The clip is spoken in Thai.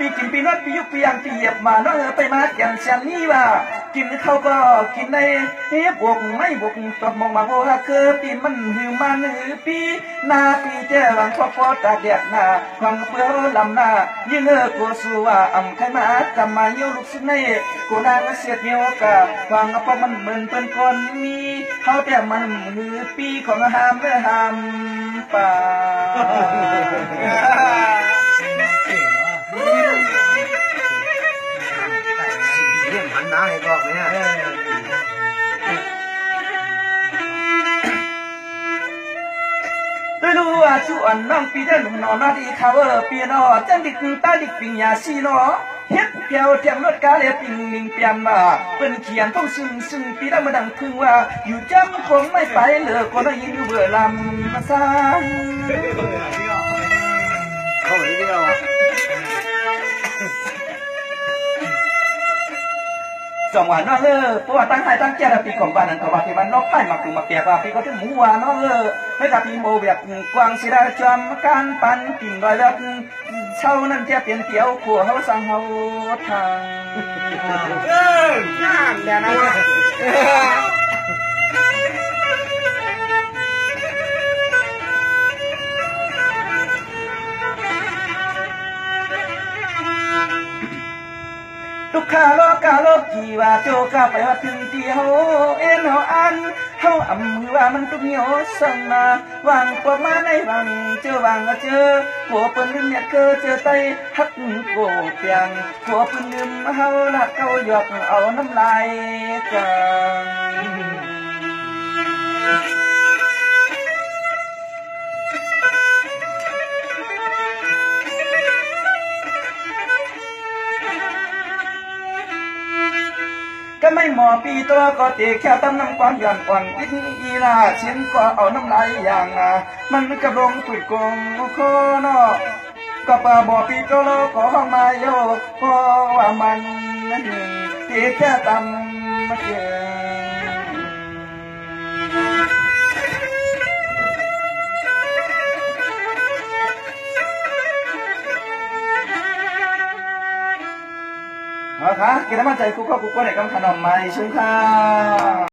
เปีนวดปียงเปียบมาน้องเออไปมาแก่นเชียนนี่ว่ากินเขาก็กินในเฮ็บบวกไม่บวกตบมองมาโอ้ฮะคือปีมันหือมันหือปีหน้าปีเจ้หลังพ่อพ่อตาเดียดหน้าหวังเปื้อลำหน้ายิ่งเออกูสู้ว่าอำใครมาจำมาเยี่ยวลูกสิ้นในกูนางเสียดเยี่ยวกะหวังเพราะมันเหมือนเป็นคนมีเขาแต่มันหือปีของหามเมื่อหามป่า เรื่องหันหน้าให้ก็ไหมฮะ tôi lu à chú ẩn nong pi đen nó nó đi khao ở pi nó chân đi cùng ta đi pin nhà xi nó hết kéo tiệm nốt cá lệ pin mình pian mà bên khiển thông sưng sưng pi đã mà đằng thương ว่าอยู่จำคงไม่ไปเลยก็ไสองวันนอเออเพราะว่าตั้งใจตั้งใจปีของบ้านนั้นก็ว่าที่มันนอกไปมาคือมาเปียกว่าปีก็ถึงหมูว่านอเออไม่กับปีโมแบบกวางศิลาจอมการปันปิ่นลอยแล้วเช่านั่นจะเปลี่ยนเตียวขัวเขาสั่งเฮาทางเออน้ำเนี่ยนะ ทุกข้าโลกาโลกีว่าโจกาไปว่าถึงที่เฮาเอ็นเฮาอันเฮาอำมือว่ามันตุกเหนียวสั่งมาวางปวมาในวังเจอวางก็เจอหัวปืนลืมเนี่ยเกอเจอไตฮักโกเปียงหัวปืนลืมเฮาละเกาหยอกเอาน้ำลายกัน ไม่หมอปีตัวก็เตะแค่ตั้มน้ำความหย่อนก่อนพินอีลาเชียนก็เอาน้ำลายอย่างอะมันกระลงตุดกงโคนอก็ปาบอปีตัวโลก็ห้องมาโยเพราะว่ามันนั่นเตะแค่ตั้มมาเจอ เอคะกินน้ำมันใจกูก็กูก็ได้กำขนมมาชุ่มค่ะ